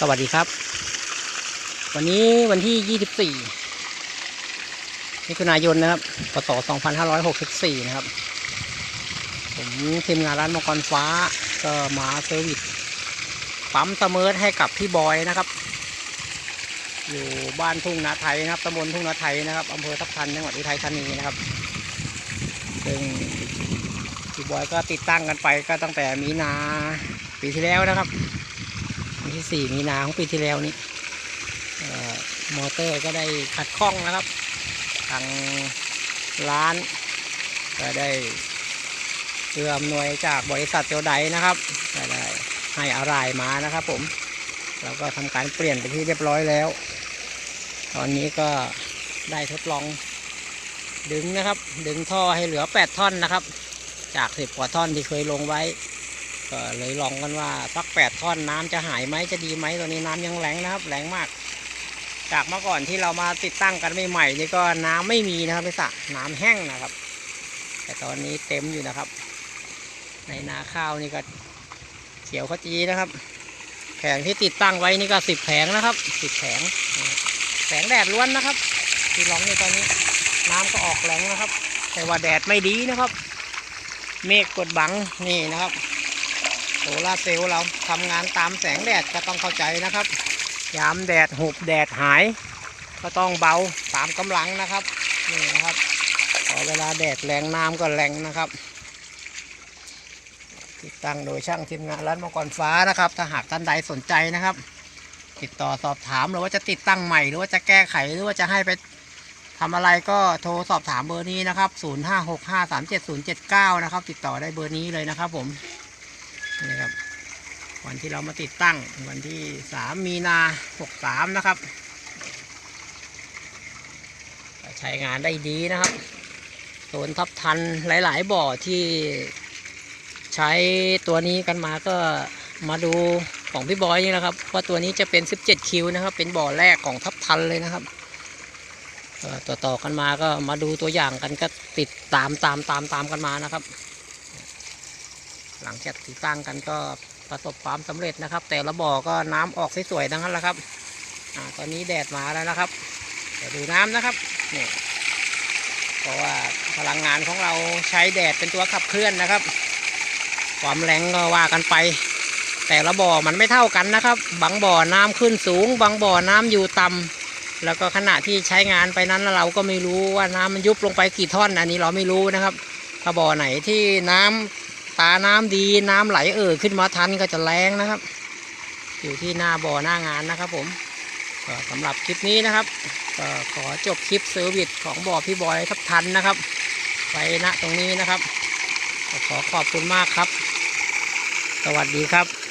สวัสดีครับ วันนี้วันที่ 24มิถุนายนนะครับพศ2564 นะครับ ผมทีมงานร้านมังกรฟ้า ก็มาเซอร์วิสปั๊มเสมอให้กับพี่บอยนะครับ อยู่บ้านทุ่งนาไทยนะครับตำบลทุ่งนาไทยนะครับอำเภอทับทันจังหวัดอุทัยธานีนะครับซึ่งพี่บอยก็ติดตั้งกันไปก็ตั้งแต่มีนาปีที่แล้วนะครับ ที่สี่มีนาของปีที่แล้วนี่มอเตอร์ก็ได้ขัดข้องนะครับ ทางร้าน ก็ได้เพื่ออำนวยจากบริษัทเจไดนะครับก็ได้ให้อะไรมานะครับผมแล้วก็ทำการเปลี่ยนไปที่เรียบร้อยแล้ว ตอนนี้ก็ได้ทดลองดึงนะครับ ดึงท่อให้เหลือ 8 ท่อนนะครับ จาก 10 กว่าท่อนที่เคยลงไว้ ก็เลยลองกันว่าสักแปดท่อนน้ำจะหายไหมจะดีไหมตอนนี้น้ำยังแรงนะครับแรงมาก จากเมื่อก่อนที่เรามาติดตั้งกันใหม่ๆนี่ก็น้ำไม่มีนะครับพี่สระน้ำแห้งนะครับ แต่ตอนนี้เต็มอยู่นะครับ ในนาข้าวนี่ก็เขียวขจีนะครับแผงที่ติดตั้งไว้นี่ก็สิบแผงนะครับสิบแผงแสงแดดล้วนนะครับ ที่ร้องในตอนนี้น้ำก็ออกแรงนะครับ แต่ว่าแดดไม่ดีนะครับ เมฆกดบังนี่นะครับ โซลาเซลล์เราทำงานตามแสงแดดก็ต้องเข้าใจนะครับ ยามแดดหุบแดดหาย ก็ต้องเบาตามกำลังนะครับนี่นะครับพอเวลาแดดแรงน้ำก็แรงนะครับ ติดตั้งโดยช่างทีมงานร้านมังกรฟ้านะครับ ถ้าหากท่านใดสนใจนะครับ ติดต่อสอบถามหรือว่าจะติดตั้งใหม่ หรือว่าจะแก้ไขหรือว่าจะให้ไปทำอะไรก็โทรสอบถามเบอร์นี้นะครับ 0565370079 นะครับ ติดต่อได้เบอร์นี้เลยนะครับผม นี่ครับ วันที่เรามาติดตั้งวันที่สามีนาหกสามนะครับ ใช้งานได้ดีนะครับโซนทับทันหลาย ๆ บ่อที่ใช้ตัวนี้กันมาก็มาดูของพี่บอยนี่นะครับว่าตัวนี้จะเป็น 17 คิวนะครับ เป็นบ่อแรกของทับทันเลยนะครับต่อต่อๆกันมาก็มาดูตัวอย่างกันก็ติดตามตามตามตามกันมานะครับ หลังจากติดตั้งกันก็ประสบความสำเร็จนะครับ แต่ละบ่อก็น้ำออกสวยๆทั้งนั้นแหละครับอ่าตอนนี้แดดมาแล้วนะครับเดี๋ยวดูน้ำนะครับนี่เพราะว่าพลังงานของเราใช้แดดเป็นตัวขับเคลื่อนนะครับ ความแรงก็ว่ากันไป แต่ละบ่อมันไม่เท่ากันนะครับ บางบ่อน้ำขึ้นสูง บางบ่อน้ำอยู่ต่ำแล้วก็ขณะที่ใช้งานไปนั้นเราก็ไม่รู้ว่าน้ำมันยุบลงไปกี่ท่อน อันนี้เราไม่รู้นะครับถ้าบ่อไหนที่น้ำ ตาน้ำดีน้ำไหลเอ่อขึ้นมาทันก็จะแรงนะครับ อยู่ที่หน้าบ่อหน้างานนะครับ ผมก็สำหรับคลิปนี้นะครับก็ขอจบคลิปเซอร์วิสของบ่อพี่บอยทับทันนะครับไปณตรงนี้นะครับขอขอบคุณมากครับ สวัสดีครับ